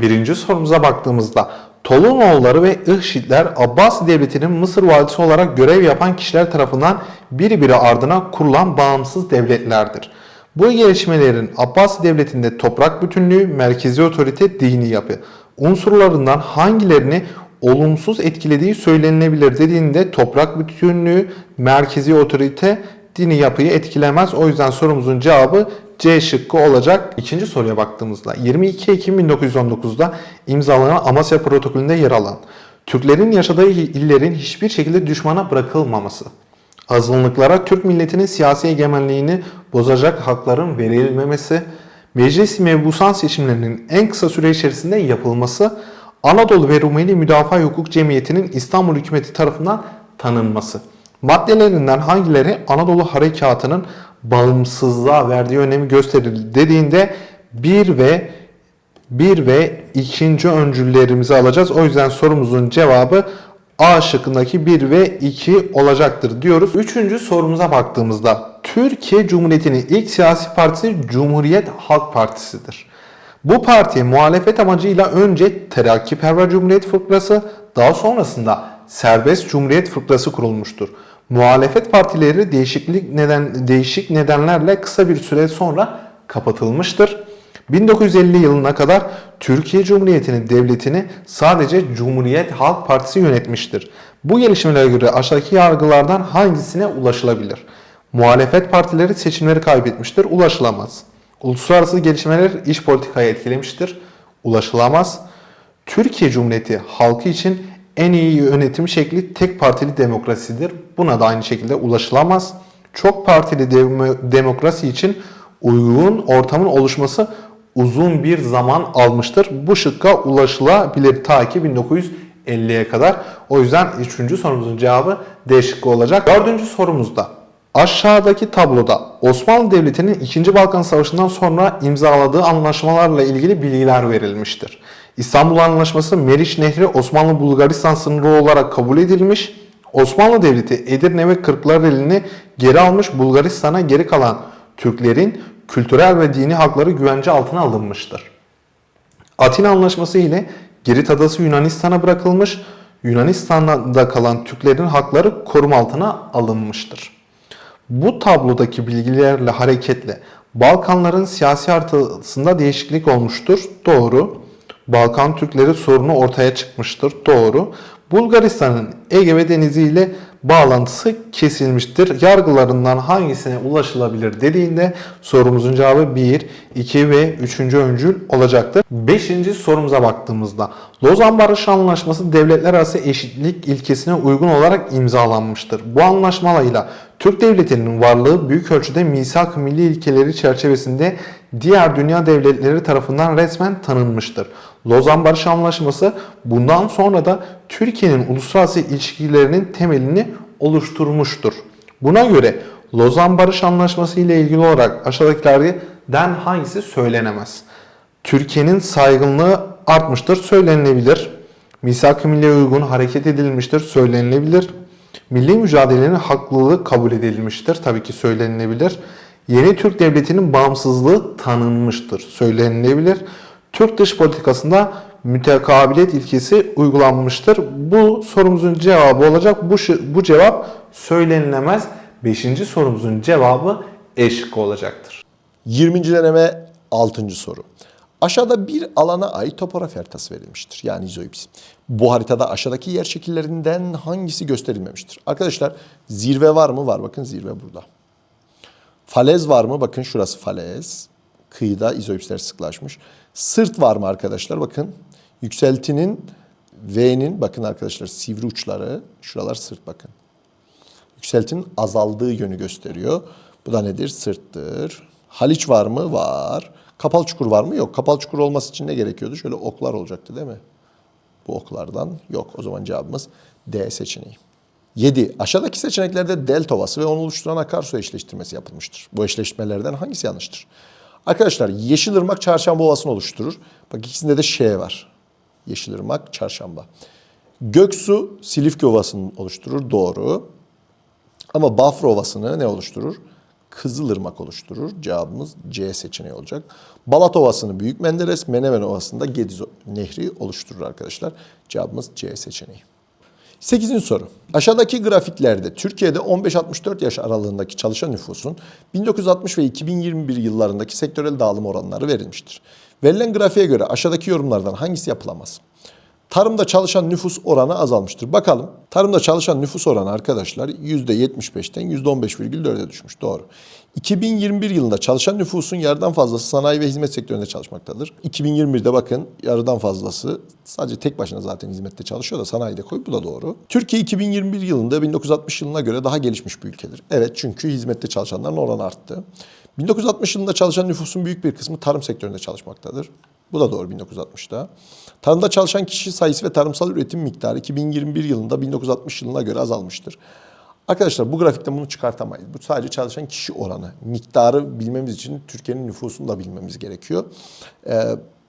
birinci sorumuza baktığımızda Tolunoğulları ve İhşitler Abbasi Devleti'nin Mısır valisi olarak görev yapan kişiler tarafından birbiri ardına kurulan bağımsız devletlerdir. Bu gelişmelerin Abbasi Devleti'nde toprak bütünlüğü, merkezi otorite, dini yapı unsurlarından hangilerini olumsuz etkilediği söylenilebilir dediğinde toprak bütünlüğü, merkezi otorite, dini yapıyı etkilemez. O yüzden sorumuzun cevabı C şıkkı olacak. İkinci soruya baktığımızda 22 Ekim 1919'da imzalanan Amasya Protokolü'nde yer alan Türklerin yaşadığı illerin hiçbir şekilde düşmana bırakılmaması, azınlıklara Türk milletinin siyasi egemenliğini bozacak hakların verilmemesi, meclis mebusan seçimlerinin en kısa süre içerisinde yapılması, Anadolu ve Rumeli Müdafaa Hukuk Cemiyeti'nin İstanbul hükümeti tarafından tanınması. Maddelerinden hangileri Anadolu Harekatı'nın bağımsızlığa verdiği önemi gösterir dediğinde 1 ve 1 ve ikinci öncüllerimizi alacağız. O yüzden sorumuzun cevabı A şıkkındaki 1 ve 2 olacaktır diyoruz. Üçüncü sorumuza baktığımızda Türkiye Cumhuriyeti'nin ilk siyasi partisi Cumhuriyet Halk Partisi'dir. Bu parti muhalefet amacıyla önce Terakkiperver Cumhuriyet Fırkası, daha sonrasında Serbest Cumhuriyet Fırkası kurulmuştur. Muhalefet partileri değişiklik neden değişik nedenlerle kısa bir süre sonra kapatılmıştır. 1950 yılına kadar Türkiye Cumhuriyeti'nin devletini sadece Cumhuriyet Halk Partisi yönetmiştir. Bu gelişmelere göre aşağıdaki yargılardan hangisine ulaşılabilir? Muhalefet partileri seçimleri kaybetmiştir, ulaşılamaz. Uluslararası gelişmeler iş politikayı etkilemiştir, ulaşılamaz. Türkiye Cumhuriyeti halkı için en iyi yönetim şekli tek partili demokrasidir. Buna da aynı şekilde ulaşılamaz. Çok partili dem- demokrasi için uygun ortamın oluşması uzun bir zaman almıştır. Bu şıkka ulaşılabilir ta ki 1950'ye kadar. O yüzden üçüncü sorumuzun cevabı D şıkkı olacak. Dördüncü sorumuzda aşağıdaki tabloda Osmanlı Devleti'nin 2. Balkan Savaşı'ndan sonra imzaladığı anlaşmalarla ilgili bilgiler verilmiştir. İstanbul Anlaşması Meriç Nehri Osmanlı Bulgaristan sınırı olarak kabul edilmiş. Osmanlı Devleti Edirne ve Kırklareli'ni geri almış Bulgaristan'a geri kalan Türklerin kültürel ve dini hakları güvence altına alınmıştır. Atina Anlaşması ile Girit Adası Yunanistan'a bırakılmış, Yunanistan'da kalan Türklerin hakları koruma altına alınmıştır. Bu tablodaki bilgilerle hareketle Balkanların siyasi haritasında değişiklik olmuştur. Doğru. Balkan Türkleri sorunu ortaya çıkmıştır. Doğru. Bulgaristan'ın Ege ve Denizi ile bağlantısı kesilmiştir. Yargılarından hangisine ulaşılabilir dediğinde sorumuzun cevabı 1, 2 ve 3. öncül olacaktır. 5. sorumuza baktığımızda Lozan Barış Anlaşması devletler arası eşitlik ilkesine uygun olarak imzalanmıştır. Bu anlaşmalarıyla Türk Devleti'nin varlığı büyük ölçüde misak milli ilkeleri çerçevesinde diğer dünya devletleri tarafından resmen tanınmıştır. Lozan Barış Anlaşması bundan sonra da Türkiye'nin uluslararası ilişkilerinin temelini oluşturmuştur. Buna göre Lozan Barış Anlaşması ile ilgili olarak aşağıdakilerden hangisi söylenemez? Türkiye'nin saygınlığı artmıştır, söylenilebilir. Misak-ı Milliye uygun hareket edilmiştir, söylenilebilir. Milli mücadelenin haklılığı kabul edilmiştir, tabii ki söylenilebilir. Yeni Türk Devleti'nin bağımsızlığı tanınmıştır, söylenilebilir. Türk dış politikasında mütekabiliyet ilkesi uygulanmıştır. Bu sorumuzun cevabı olacak. Bu, bu cevap söylenilemez. Beşinci sorumuzun cevabı E şıkkı olacaktır. 20. deneme 6. soru. Aşağıda bir alana ait topografi haritası verilmiştir. Yani izoips. Bu haritada aşağıdaki yer şekillerinden hangisi gösterilmemiştir? Arkadaşlar zirve var mı? Var. Bakın zirve burada. Falez var mı? Bakın şurası falez. Kıyıda izoipsler sıklaşmış. Sırt var mı arkadaşlar? Bakın yükseltinin V'nin bakın arkadaşlar sivri uçları. Şuralar sırt bakın. Yükseltinin azaldığı yönü gösteriyor. Bu da nedir? Sırttır. Haliç var mı? Var. Kapalı çukur var mı? Yok. Kapalı çukur olması için ne gerekiyordu? Şöyle oklar olacaktı değil mi? Bu oklardan yok. O zaman cevabımız D seçeneği. 7. Aşağıdaki seçeneklerde delta ovası ve onu oluşturan akarsu eşleştirmesi yapılmıştır. Bu eşleşmelerden hangisi yanlıştır? Arkadaşlar Yeşilırmak Çarşamba Ovası'nı oluşturur. Bak ikisinde de Ş var. Yeşilırmak, Çarşamba. Göksu Silifke Ovası'nı oluşturur. Doğru. Ama Bafra Ovası'nı ne oluşturur? Kızılırmak oluşturur. Cevabımız C seçeneği olacak. Balat Ovası'nı Büyük Menderes, Menemen Ovası'nda Gediz Nehri oluşturur arkadaşlar. Cevabımız C seçeneği. 8. soru. Aşağıdaki grafiklerde Türkiye'de 15-64 yaş aralığındaki çalışan nüfusun 1960 ve 2021 yıllarındaki sektörel dağılım oranları verilmiştir. Verilen grafiğe göre aşağıdaki yorumlardan hangisi yapılamaz? Tarımda çalışan nüfus oranı azalmıştır. Bakalım. Tarımda çalışan nüfus oranı arkadaşlar %75'ten %15,4'e düşmüş. Doğru. 2021 yılında çalışan nüfusun yarıdan fazlası sanayi ve hizmet sektöründe çalışmaktadır. 2021'de bakın yarıdan fazlası sadece tek başına zaten hizmette çalışıyor da sanayide koy bu da doğru. Türkiye 2021 yılında 1960 yılına göre daha gelişmiş bir ülkedir. Evet çünkü hizmette çalışanların oranı arttı. 1960 yılında çalışan nüfusun büyük bir kısmı tarım sektöründe çalışmaktadır. Bu da doğru 1960'da. Tarımda çalışan kişi sayısı ve tarımsal üretim miktarı 2021 yılında 1960 yılına göre azalmıştır. Arkadaşlar bu grafikten bunu çıkartamayız. Bu sadece çalışan kişi oranı. Miktarı bilmemiz için Türkiye'nin nüfusunu da bilmemiz gerekiyor. Ee,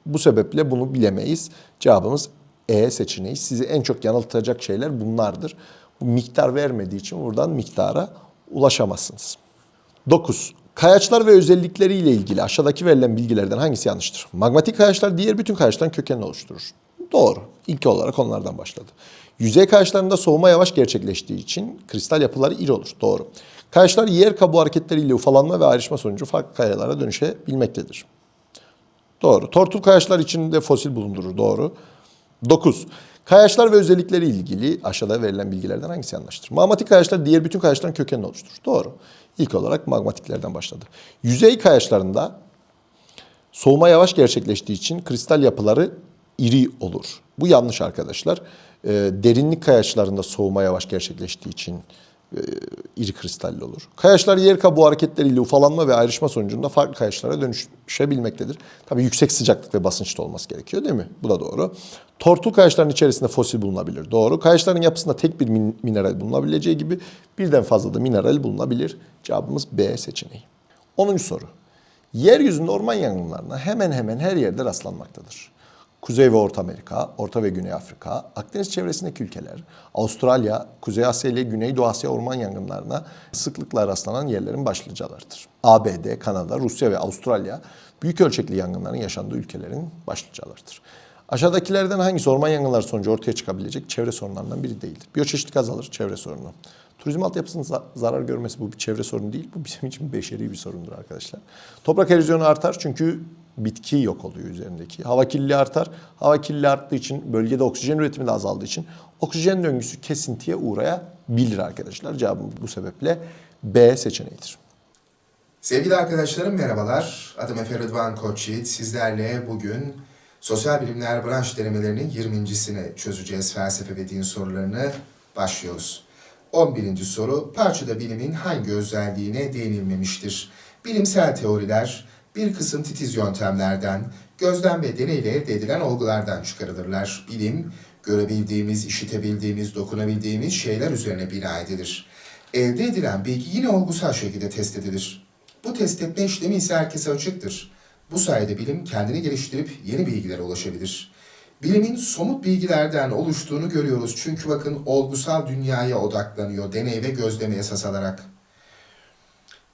bu sebeple bunu bilemeyiz. Cevabımız E seçeneği. Sizi en çok yanıltacak şeyler bunlardır. Bu miktar vermediği için buradan miktara ulaşamazsınız. 9. Kayaçlar ve özellikleriyle ilgili aşağıdaki verilen bilgilerden hangisi yanlıştır? Magmatik kayaçlar diğer bütün kayaçların kökenini oluşturur. Doğru. İlk olarak onlardan başladı. Yüzey kayaçlarında soğuma yavaş gerçekleştiği için kristal yapıları iri olur. Doğru. Kayaçlar yer kabuğu hareketleriyle ufalanma ve ayrışma sonucu farklı kayalara dönüşebilmektedir. Doğru. Tortul kayaçlar içinde fosil bulundurur. Doğru. 9. Kayaçlar ve özellikleri ilgili aşağıda verilen bilgilerden hangisi yanlıştır? Magmatik kayaçlar diğer bütün kayaçların kökenini oluşturur. Doğru. İlk olarak magmatiklerden başladı. Yüzey kayaçlarında soğuma yavaş gerçekleştiği için kristal yapıları iri olur. Bu yanlış arkadaşlar. Ee, derinlik kayaçlarında soğuma yavaş gerçekleştiği için iri kristalli olur. Kayaçlar yer kabuğu hareketleriyle ufalanma ve ayrışma sonucunda farklı kayaçlara dönüşebilmektedir. Tabii yüksek sıcaklık ve basınçta olması gerekiyor değil mi? Bu da doğru. Tortul kayaçların içerisinde fosil bulunabilir. Doğru. Kayaçların yapısında tek bir min- mineral bulunabileceği gibi birden fazla da mineral bulunabilir. Cevabımız B seçeneği. 10. soru. Yeryüzünde orman yangınlarına hemen hemen her yerde rastlanmaktadır. Kuzey ve Orta Amerika, Orta ve Güney Afrika, Akdeniz çevresindeki ülkeler, Avustralya, Kuzey Asya ile Güneydoğu Asya orman yangınlarına sıklıkla rastlanan yerlerin başlıcalarıdır. ABD, Kanada, Rusya ve Avustralya büyük ölçekli yangınların yaşandığı ülkelerin başlıcalarıdır. Aşağıdakilerden hangisi orman yangınları sonucu ortaya çıkabilecek çevre sorunlarından biri değildir? Biyoçeşitlik azalır, çevre sorunu. Turizm altyapısının za- zarar görmesi bu bir çevre sorunu değil. Bu bizim için beşeri bir sorundur arkadaşlar. Toprak erozyonu artar çünkü bitki yok oluyor üzerindeki. Hava kirliliği artar. Hava kirliliği arttığı için bölgede oksijen üretimi de azaldığı için oksijen döngüsü kesintiye uğrayabilir arkadaşlar. Cevabım bu sebeple B seçeneğidir. Sevgili arkadaşlarım merhabalar. Adım Efe Rıdvan Koçyiğit. Sizlerle bugün sosyal bilimler branş denemelerinin 20.sini çözeceğiz. Felsefe ve din sorularını başlıyoruz. 11. soru parçada bilimin hangi özelliğine değinilmemiştir? Bilimsel teoriler bir kısım titiz yöntemlerden, gözlem ve deneyle elde edilen olgulardan çıkarılırlar. Bilim, görebildiğimiz, işitebildiğimiz, dokunabildiğimiz şeyler üzerine bina edilir. Elde edilen bilgi yine olgusal şekilde test edilir. Bu test etme işlemi ise herkese açıktır. Bu sayede bilim kendini geliştirip yeni bilgilere ulaşabilir. Bilimin somut bilgilerden oluştuğunu görüyoruz çünkü bakın olgusal dünyaya odaklanıyor deney ve gözleme esas alarak.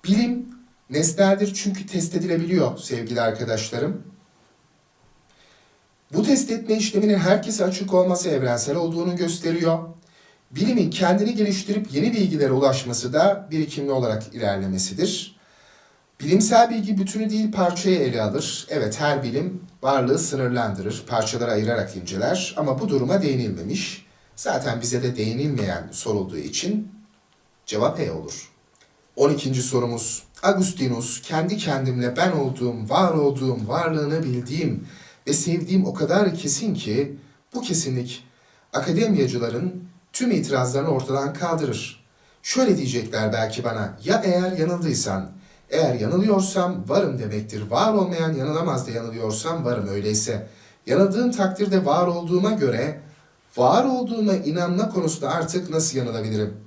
Bilim nesneldir çünkü test edilebiliyor sevgili arkadaşlarım. Bu test etme işleminin herkese açık olması evrensel olduğunu gösteriyor. Bilimin kendini geliştirip yeni bilgilere ulaşması da birikimli olarak ilerlemesidir. Bilimsel bilgi bütünü değil parçayı ele alır. Evet her bilim varlığı sınırlandırır, parçalara ayırarak inceler ama bu duruma değinilmemiş. Zaten bize de değinilmeyen sorulduğu için cevap E olur. 12. sorumuz. Agustinus kendi kendimle ben olduğum, var olduğum, varlığını bildiğim ve sevdiğim o kadar kesin ki bu kesinlik akademiyacıların tüm itirazlarını ortadan kaldırır. Şöyle diyecekler belki bana, ya eğer yanıldıysan, eğer yanılıyorsam varım demektir. Var olmayan yanılamaz da yanılıyorsam varım öyleyse. Yanıldığım takdirde var olduğuma göre, var olduğuma inanma konusunda artık nasıl yanılabilirim?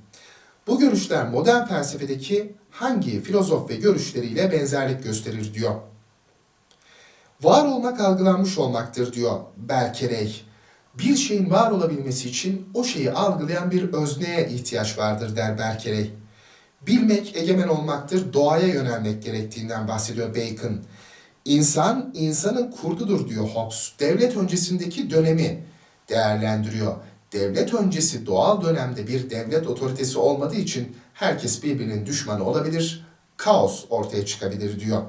Bu görüşler modern felsefedeki hangi filozof ve görüşleriyle benzerlik gösterir diyor. Var olmak algılanmış olmaktır diyor Berkerey. Bir şeyin var olabilmesi için o şeyi algılayan bir özneye ihtiyaç vardır der Berkerey. Bilmek egemen olmaktır, doğaya yönelmek gerektiğinden bahsediyor Bacon. İnsan, insanın kurdudur diyor Hobbes. Devlet öncesindeki dönemi değerlendiriyor. Devlet öncesi doğal dönemde bir devlet otoritesi olmadığı için herkes birbirinin düşmanı olabilir, kaos ortaya çıkabilir diyor.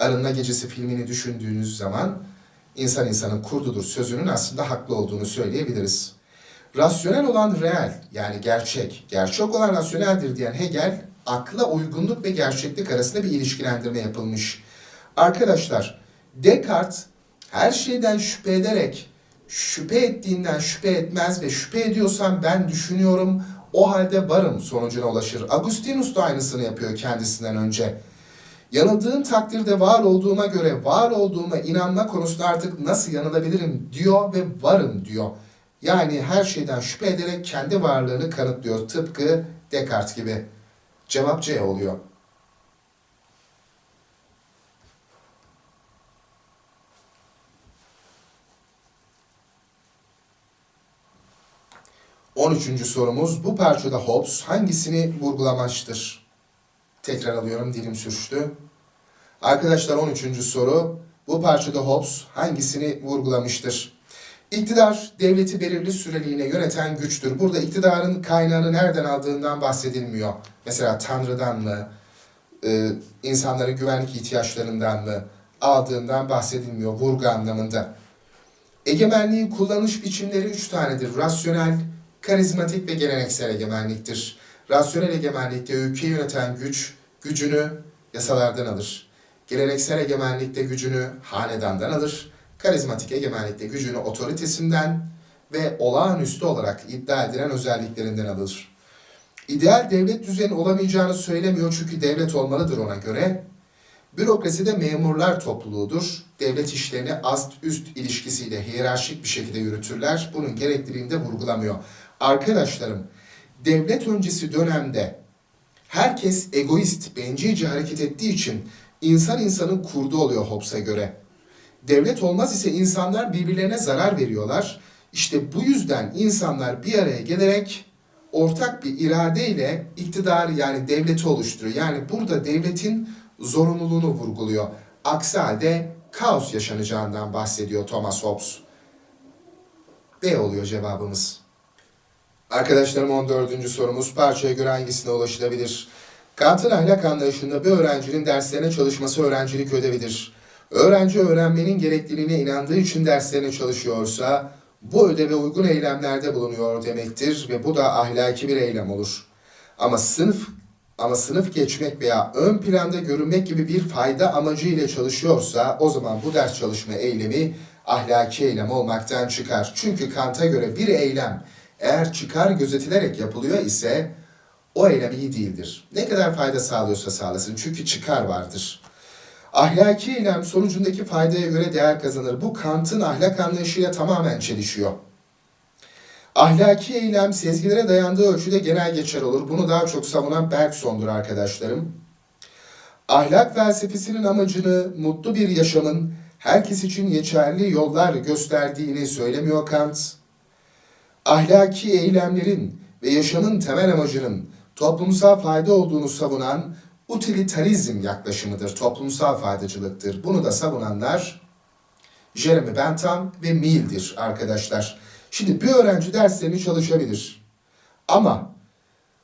Arınma Gecesi filmini düşündüğünüz zaman insan insanın kurdudur sözünün aslında haklı olduğunu söyleyebiliriz. Rasyonel olan reel yani gerçek, gerçek olan rasyoneldir diyen Hegel akla uygunluk ve gerçeklik arasında bir ilişkilendirme yapılmış. Arkadaşlar Descartes her şeyden şüphe ederek şüphe ettiğinden şüphe etmez ve şüphe ediyorsam ben düşünüyorum o halde varım sonucuna ulaşır. Agustinus da aynısını yapıyor kendisinden önce. Yanıldığım takdirde var olduğuma göre var olduğuma inanma konusunda artık nasıl yanılabilirim diyor ve varım diyor. Yani her şeyden şüphe ederek kendi varlığını kanıtlıyor tıpkı Descartes gibi. Cevap C oluyor. On üçüncü sorumuz bu parçada Hobbes hangisini vurgulamamıştır? Tekrar alıyorum dilim sürçtü. Arkadaşlar 13. soru. Bu parçada Hobbes hangisini vurgulamıştır? İktidar devleti belirli süreliğine yöneten güçtür. Burada iktidarın kaynağını nereden aldığından bahsedilmiyor. Mesela Tanrı'dan mı, e, insanların güvenlik ihtiyaçlarından mı aldığından bahsedilmiyor vurgu anlamında. Egemenliğin kullanış biçimleri üç tanedir. Rasyonel, karizmatik ve geleneksel egemenliktir. Rasyonel egemenlikte ülkeyi yöneten güç, gücünü yasalardan alır. Geleneksel egemenlikte gücünü hanedandan alır. Karizmatik egemenlikte gücünü otoritesinden ve olağanüstü olarak iddia edilen özelliklerinden alır. İdeal devlet düzeni olamayacağını söylemiyor çünkü devlet olmalıdır ona göre. Bürokrasi de memurlar topluluğudur. Devlet işlerini ast-üst ilişkisiyle hiyerarşik bir şekilde yürütürler. Bunun gerekliliğini de vurgulamıyor. Arkadaşlarım, devlet öncesi dönemde herkes egoist, bencilce hareket ettiği için insan insanın kurdu oluyor Hobbes'a göre. Devlet olmaz ise insanlar birbirlerine zarar veriyorlar. İşte bu yüzden insanlar bir araya gelerek ortak bir iradeyle iktidarı yani devleti oluşturuyor. Yani burada devletin zorunluluğunu vurguluyor. Aksi halde kaos yaşanacağından bahsediyor Thomas Hobbes. B oluyor cevabımız. Arkadaşlarım 14. sorumuz parçaya göre hangisine ulaşılabilir? Kant'ın ahlak anlayışında bir öğrencinin derslerine çalışması öğrencilik ödevidir. Öğrenci öğrenmenin gerekliliğine inandığı için derslerine çalışıyorsa bu ödeve uygun eylemlerde bulunuyor demektir ve bu da ahlaki bir eylem olur. Ama sınıf ama sınıf geçmek veya ön planda görünmek gibi bir fayda amacı ile çalışıyorsa o zaman bu ders çalışma eylemi ahlaki eylem olmaktan çıkar. Çünkü Kant'a göre bir eylem eğer çıkar gözetilerek yapılıyor ise o eylem iyi değildir. Ne kadar fayda sağlıyorsa sağlasın çünkü çıkar vardır. Ahlaki eylem sonucundaki faydaya göre değer kazanır. Bu Kant'ın ahlak anlayışıyla tamamen çelişiyor. Ahlaki eylem sezgilere dayandığı ölçüde genel geçer olur. Bunu daha çok savunan Bergson'dur arkadaşlarım. Ahlak felsefesinin amacını mutlu bir yaşamın herkes için geçerli yollar gösterdiğini söylemiyor Kant. Ahlaki eylemlerin ve yaşamın temel amacının toplumsal fayda olduğunu savunan utilitarizm yaklaşımıdır, toplumsal faydacılıktır. Bunu da savunanlar Jeremy Bentham ve Mill'dir arkadaşlar. Şimdi bir öğrenci derslerini çalışabilir. Ama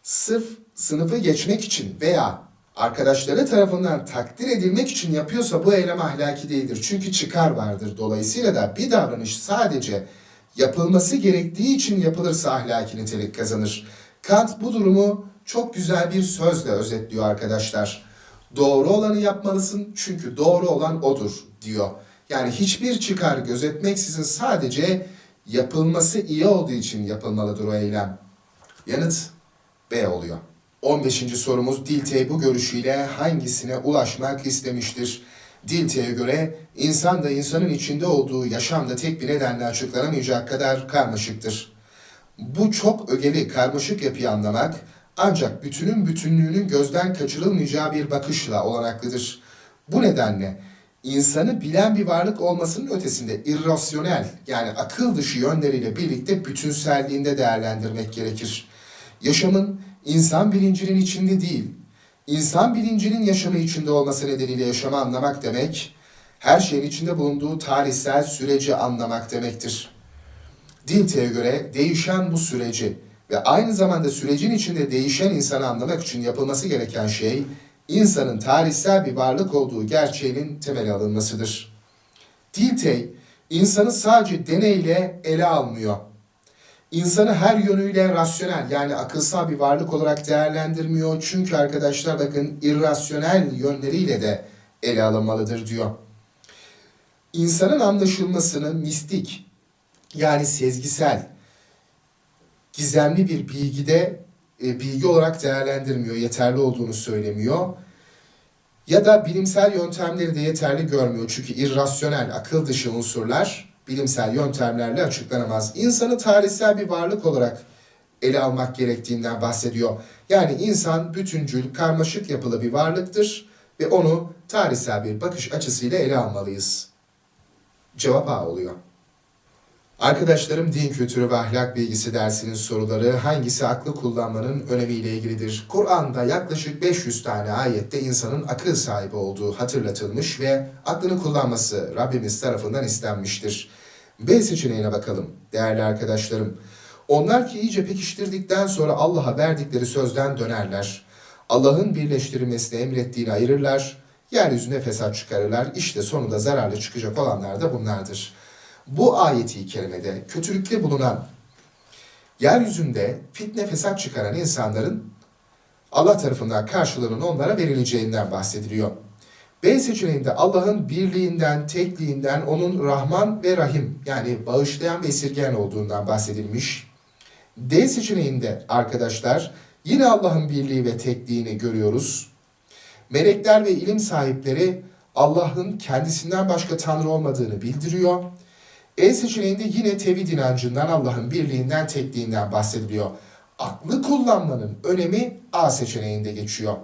sırf sınıfı geçmek için veya arkadaşları tarafından takdir edilmek için yapıyorsa bu eylem ahlaki değildir. Çünkü çıkar vardır. Dolayısıyla da bir davranış sadece yapılması gerektiği için yapılırsa ahlaki nitelik kazanır. Kant bu durumu çok güzel bir sözle özetliyor arkadaşlar. Doğru olanı yapmalısın çünkü doğru olan odur diyor. Yani hiçbir çıkar gözetmeksizin sadece yapılması iyi olduğu için yapılmalıdır o eylem. Yanıt B oluyor. 15. sorumuz Dilthey bu görüşüyle hangisine ulaşmak istemiştir? Dilthey'e göre insan da insanın içinde olduğu yaşamda tek bir nedenle açıklanamayacak kadar karmaşıktır. Bu çok ögeli karmaşık yapıyı anlamak ancak bütünün bütünlüğünün gözden kaçırılmayacağı bir bakışla olanaklıdır. Bu nedenle insanı bilen bir varlık olmasının ötesinde irrasyonel yani akıl dışı yönleriyle birlikte bütünselliğinde değerlendirmek gerekir. Yaşamın insan bilincinin içinde değil, insan bilincinin yaşamı içinde olması nedeniyle yaşamı anlamak demek, her şeyin içinde bulunduğu tarihsel süreci anlamak demektir. Dilte'ye göre değişen bu süreci ve aynı zamanda sürecin içinde değişen insanı anlamak için yapılması gereken şey, insanın tarihsel bir varlık olduğu gerçeğinin temeli alınmasıdır. Diltey, insanı sadece deneyle ele almıyor. İnsanı her yönüyle rasyonel yani akılsal bir varlık olarak değerlendirmiyor. Çünkü arkadaşlar bakın irrasyonel yönleriyle de ele alınmalıdır diyor. İnsanın anlaşılmasını mistik yani sezgisel, gizemli bir bilgide e, bilgi olarak değerlendirmiyor, yeterli olduğunu söylemiyor. Ya da bilimsel yöntemleri de yeterli görmüyor. Çünkü irrasyonel, akıl dışı unsurlar bilimsel yöntemlerle açıklanamaz. İnsanı tarihsel bir varlık olarak ele almak gerektiğinden bahsediyor. Yani insan bütüncül, karmaşık yapılı bir varlıktır ve onu tarihsel bir bakış açısıyla ele almalıyız. Cevap A oluyor. Arkadaşlarım din kültürü ve ahlak bilgisi dersinin soruları hangisi aklı kullanmanın önemiyle ilgilidir? Kur'an'da yaklaşık 500 tane ayette insanın akıl sahibi olduğu hatırlatılmış ve aklını kullanması Rabbimiz tarafından istenmiştir. B seçeneğine bakalım değerli arkadaşlarım. Onlar ki iyice pekiştirdikten sonra Allah'a verdikleri sözden dönerler. Allah'ın birleştirilmesini emrettiğini ayırırlar. Yeryüzüne fesat çıkarırlar. İşte sonunda zararlı çıkacak olanlar da bunlardır. Bu ayeti kerimede kötülükte bulunan, yeryüzünde fitne fesat çıkaran insanların Allah tarafından karşılığının onlara verileceğinden bahsediliyor. B seçeneğinde Allah'ın birliğinden, tekliğinden, onun Rahman ve Rahim yani bağışlayan ve esirgeyen olduğundan bahsedilmiş. D seçeneğinde arkadaşlar yine Allah'ın birliği ve tekliğini görüyoruz. Melekler ve ilim sahipleri Allah'ın kendisinden başka Tanrı olmadığını bildiriyor. E seçeneğinde yine tevhid inancından, Allah'ın birliğinden, tekliğinden bahsediliyor. Aklı kullanmanın önemi A seçeneğinde geçiyor.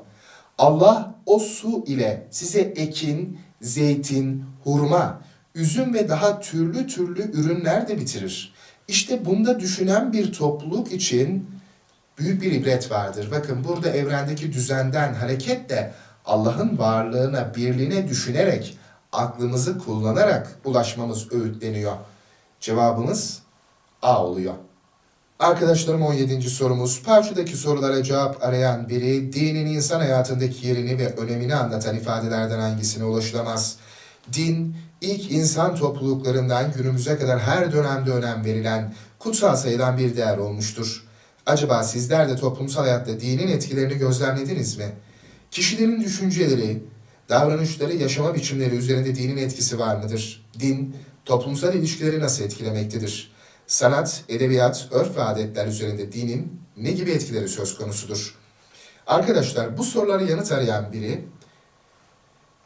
Allah o su ile size ekin, zeytin, hurma, üzüm ve daha türlü türlü ürünler de bitirir. İşte bunda düşünen bir topluluk için büyük bir ibret vardır. Bakın burada evrendeki düzenden hareketle Allah'ın varlığına, birliğine düşünerek, aklımızı kullanarak ulaşmamız öğütleniyor. Cevabımız A oluyor. Arkadaşlarım 17. sorumuz. Parçadaki sorulara cevap arayan biri dinin insan hayatındaki yerini ve önemini anlatan ifadelerden hangisine ulaşılamaz? Din, ilk insan topluluklarından günümüze kadar her dönemde önem verilen, kutsal sayılan bir değer olmuştur. Acaba sizler de toplumsal hayatta dinin etkilerini gözlemlediniz mi? Kişilerin düşünceleri, davranışları, yaşama biçimleri üzerinde dinin etkisi var mıdır? Din, toplumsal ilişkileri nasıl etkilemektedir? Sanat, edebiyat, örf ve adetler üzerinde dinin ne gibi etkileri söz konusudur? Arkadaşlar bu sorulara yanıt arayan biri,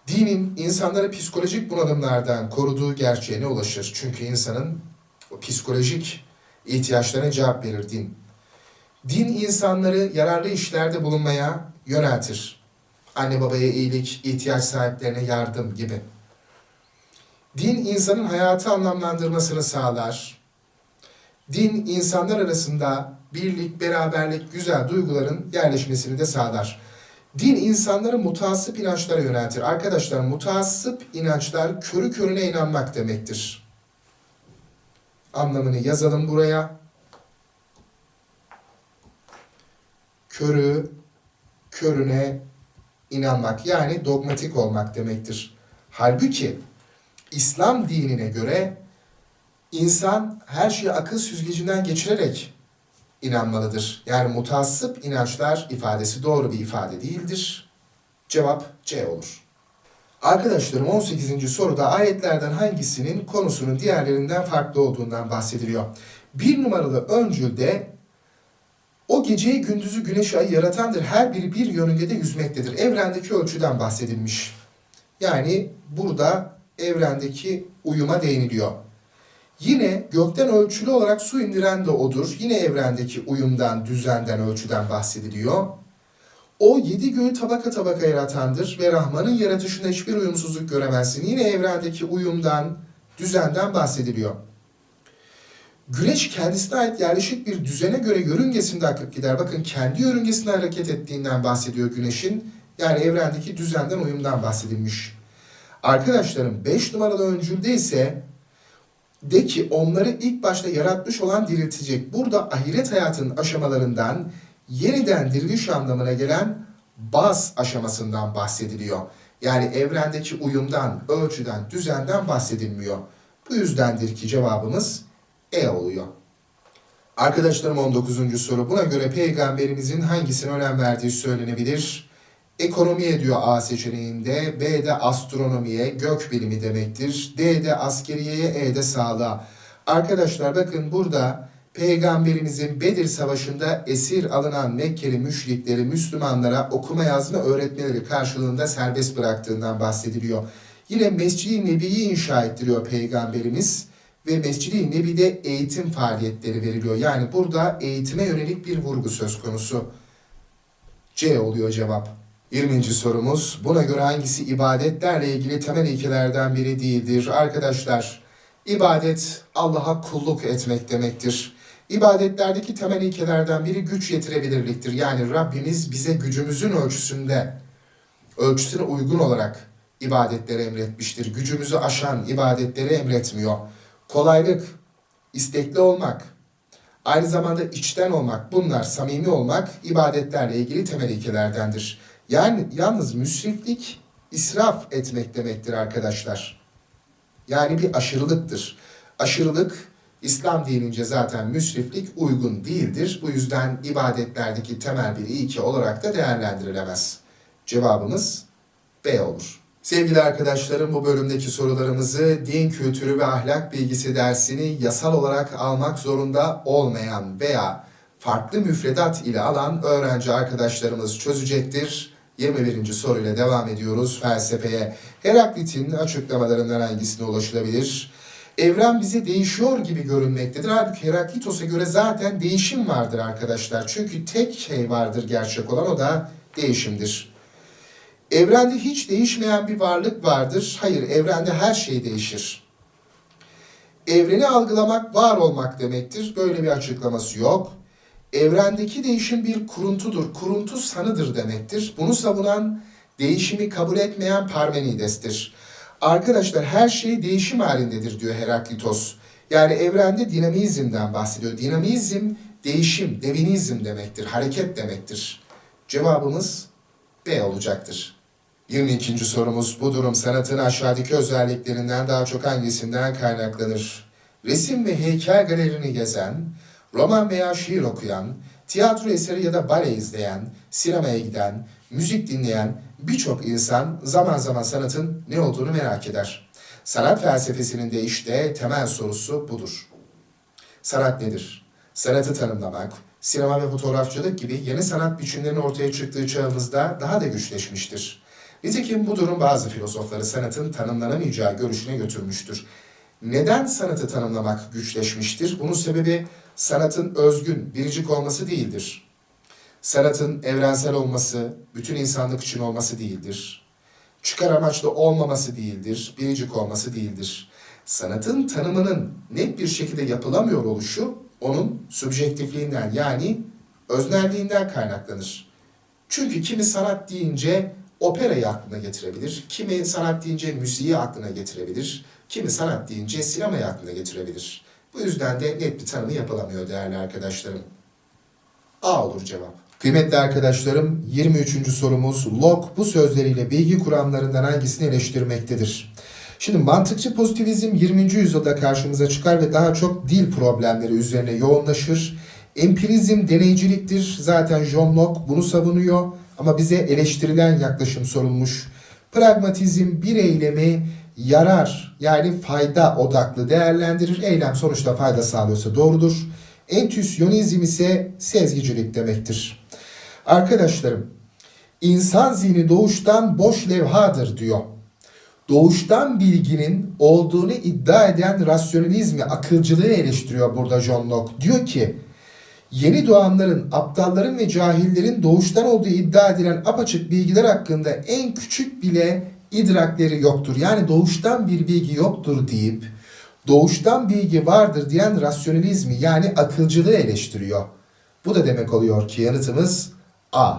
dinin insanları psikolojik bunalımlardan koruduğu gerçeğine ulaşır. Çünkü insanın o psikolojik ihtiyaçlarına cevap verir din. Din insanları yararlı işlerde bulunmaya yöneltir. Anne babaya iyilik, ihtiyaç sahiplerine yardım gibi. Din insanın hayatı anlamlandırmasını sağlar. Din insanlar arasında birlik, beraberlik, güzel duyguların yerleşmesini de sağlar. Din insanları mutasip inançlara yöneltir. Arkadaşlar mutasip inançlar körü körüne inanmak demektir. Anlamını yazalım buraya. Körü körüne inanmak yani dogmatik olmak demektir. Halbuki İslam dinine göre insan her şeyi akıl süzgecinden geçirerek inanmalıdır. Yani mutassıp inançlar ifadesi doğru bir ifade değildir. Cevap C olur. Arkadaşlarım 18. soruda ayetlerden hangisinin konusunun diğerlerinden farklı olduğundan bahsediliyor. Bir numaralı öncülde o geceyi gündüzü güneşi ayı yaratandır. Her biri bir yörüngede yüzmektedir. Evrendeki ölçüden bahsedilmiş. Yani burada evrendeki uyuma değiniliyor. Yine gökten ölçülü olarak su indiren de odur. Yine evrendeki uyumdan, düzenden, ölçüden bahsediliyor. O yedi göğü tabaka tabaka yaratandır ve Rahman'ın yaratışında hiçbir uyumsuzluk göremezsin. Yine evrendeki uyumdan, düzenden bahsediliyor. Güneş kendisine ait yerleşik bir düzene göre yörüngesinde akıp gider. Bakın kendi yörüngesinde hareket ettiğinden bahsediyor Güneş'in. Yani evrendeki düzenden uyumdan bahsedilmiş. Arkadaşlarım 5 numaralı öncülde ise de ki onları ilk başta yaratmış olan diriltecek. Burada ahiret hayatının aşamalarından yeniden diriliş anlamına gelen baz aşamasından bahsediliyor. Yani evrendeki uyumdan, ölçüden, düzenden bahsedilmiyor. Bu yüzdendir ki cevabımız E oluyor. Arkadaşlarım 19. soru. Buna göre peygamberimizin hangisine önem verdiği söylenebilir? Ekonomiye diyor A seçeneğinde, B'de astronomiye, gök bilimi demektir. D'de askeriyeye, E'de sağlığa. Arkadaşlar bakın burada Peygamberimizin Bedir Savaşı'nda esir alınan Mekkeli müşrikleri Müslümanlara okuma yazma öğretmeleri karşılığında serbest bıraktığından bahsediliyor. Yine Mescid-i Nebi'yi inşa ettiriyor Peygamberimiz ve Mescid-i Nebi'de eğitim faaliyetleri veriliyor. Yani burada eğitime yönelik bir vurgu söz konusu. C oluyor cevap. 20. sorumuz. Buna göre hangisi ibadetlerle ilgili temel ilkelerden biri değildir? Arkadaşlar, ibadet Allah'a kulluk etmek demektir. İbadetlerdeki temel ilkelerden biri güç yetirebilirliktir. Yani Rabbimiz bize gücümüzün ölçüsünde, ölçüsüne uygun olarak ibadetleri emretmiştir. Gücümüzü aşan ibadetleri emretmiyor. Kolaylık, istekli olmak, Aynı zamanda içten olmak, bunlar samimi olmak ibadetlerle ilgili temel ilkelerdendir. Yani yalnız müsriflik israf etmek demektir arkadaşlar. Yani bir aşırılıktır. Aşırılık İslam dinince zaten müsriflik uygun değildir. Bu yüzden ibadetlerdeki temel bir ilke olarak da değerlendirilemez. Cevabımız B olur. Sevgili arkadaşlarım bu bölümdeki sorularımızı din kültürü ve ahlak bilgisi dersini yasal olarak almak zorunda olmayan veya farklı müfredat ile alan öğrenci arkadaşlarımız çözecektir. 21. soruyla devam ediyoruz felsefeye. Heraklit'in açıklamalarından hangisine ulaşılabilir? Evren bize değişiyor gibi görünmektedir. Halbuki Heraklitos'a göre zaten değişim vardır arkadaşlar. Çünkü tek şey vardır gerçek olan o da değişimdir. Evrende hiç değişmeyen bir varlık vardır. Hayır, evrende her şey değişir. Evreni algılamak var olmak demektir. Böyle bir açıklaması yok. Evrendeki değişim bir kuruntudur. Kuruntu sanıdır demektir. Bunu savunan değişimi kabul etmeyen Parmenides'tir. Arkadaşlar her şey değişim halindedir diyor Heraklitos. Yani evrende dinamizmden bahsediyor. Dinamizm değişim, devinizm demektir, hareket demektir. Cevabımız B olacaktır. 22. sorumuz bu durum sanatın aşağıdaki özelliklerinden daha çok hangisinden kaynaklanır? Resim ve heykel galerini gezen, roman veya şiir okuyan, tiyatro eseri ya da bale izleyen, sinemaya giden, müzik dinleyen birçok insan zaman zaman sanatın ne olduğunu merak eder. Sanat felsefesinin de işte temel sorusu budur. Sanat nedir? Sanatı tanımlamak, sinema ve fotoğrafçılık gibi yeni sanat biçimlerinin ortaya çıktığı çağımızda daha da güçleşmiştir. Nitekim bu durum bazı filozofları sanatın tanımlanamayacağı görüşüne götürmüştür. Neden sanatı tanımlamak güçleşmiştir? Bunun sebebi sanatın özgün, biricik olması değildir. Sanatın evrensel olması, bütün insanlık için olması değildir. Çıkar amaçlı olmaması değildir, biricik olması değildir. Sanatın tanımının net bir şekilde yapılamıyor oluşu onun subjektifliğinden yani öznelliğinden kaynaklanır. Çünkü kimi sanat deyince operayı aklına getirebilir, kimi sanat deyince müziği aklına getirebilir, kimi sanat deyince sinemayı aklına getirebilir. Bu yüzden de net bir tanımı yapılamıyor değerli arkadaşlarım. A olur cevap. Kıymetli arkadaşlarım 23. sorumuz Locke bu sözleriyle bilgi kuramlarından hangisini eleştirmektedir? Şimdi mantıkçı pozitivizm 20. yüzyılda karşımıza çıkar ve daha çok dil problemleri üzerine yoğunlaşır. Empirizm deneyciliktir. Zaten John Locke bunu savunuyor ama bize eleştirilen yaklaşım sorulmuş. Pragmatizm bir eylemi yarar yani fayda odaklı değerlendirir. Eylem sonuçta fayda sağlıyorsa doğrudur. Entüsyonizm ise sezgicilik demektir. Arkadaşlarım, insan zihni doğuştan boş levhadır diyor. Doğuştan bilginin olduğunu iddia eden rasyonalizmi, akılcılığı eleştiriyor burada John Locke. Diyor ki, yeni doğanların, aptalların ve cahillerin doğuştan olduğu iddia edilen apaçık bilgiler hakkında en küçük bile idrakleri yoktur. Yani doğuştan bir bilgi yoktur deyip doğuştan bilgi vardır diyen rasyonalizmi yani akılcılığı eleştiriyor. Bu da demek oluyor ki yanıtımız A.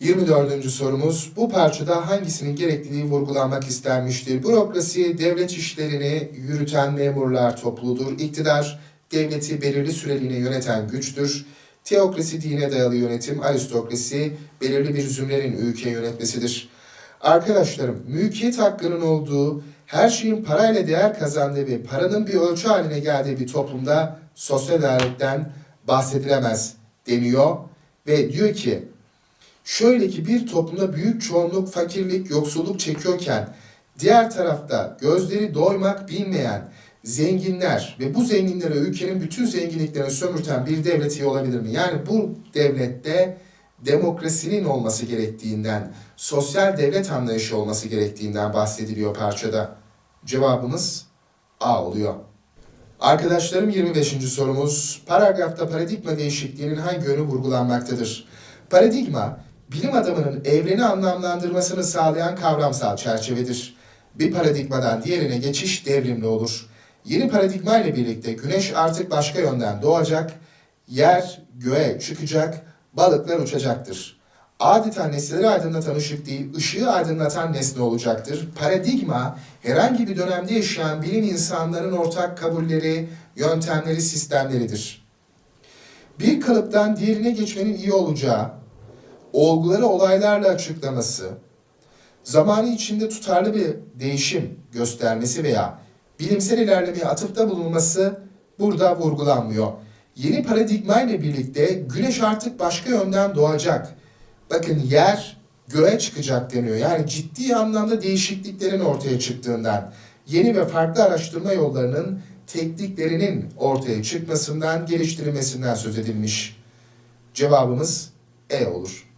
24. sorumuz bu parçada hangisinin gerekliliği vurgulanmak istenmiştir? Bürokrasi devlet işlerini yürüten memurlar topluluğudur. İktidar devleti belirli süreliğine yöneten güçtür. Teokrasi dine dayalı yönetim, aristokrasi belirli bir zümrenin ülke yönetmesidir. Arkadaşlarım, mülkiyet hakkının olduğu, her şeyin parayla değer kazandığı ve paranın bir ölçü haline geldiği bir toplumda sosyal adaletten bahsedilemez deniyor ve diyor ki Şöyle ki bir toplumda büyük çoğunluk fakirlik, yoksulluk çekiyorken diğer tarafta gözleri doymak bilmeyen zenginler ve bu zenginlere ülkenin bütün zenginliklerini sömürten bir devlet iyi olabilir mi? Yani bu devlette demokrasinin olması gerektiğinden, sosyal devlet anlayışı olması gerektiğinden bahsediliyor parçada. Cevabımız A oluyor. Arkadaşlarım 25. sorumuz. Paragrafta paradigma değişikliğinin hangi yönü vurgulanmaktadır? Paradigma, bilim adamının evreni anlamlandırmasını sağlayan kavramsal çerçevedir. Bir paradigmadan diğerine geçiş devrimli olur. Yeni paradigma ile birlikte güneş artık başka yönden doğacak, yer göğe çıkacak, balıklar uçacaktır. Adeta nesneleri aydınlatan ışık değil, ışığı aydınlatan nesne olacaktır. Paradigma, herhangi bir dönemde yaşayan bilim insanların ortak kabulleri, yöntemleri, sistemleridir. Bir kalıptan diğerine geçmenin iyi olacağı, olguları olaylarla açıklaması, zamanı içinde tutarlı bir değişim göstermesi veya bilimsel ilerlemeye atıfta bulunması burada vurgulanmıyor. Yeni paradigma ile birlikte güneş artık başka yönden doğacak. Bakın yer göğe çıkacak deniyor. Yani ciddi anlamda değişikliklerin ortaya çıktığından, yeni ve farklı araştırma yollarının tekniklerinin ortaya çıkmasından, geliştirilmesinden söz edilmiş. Cevabımız E olur.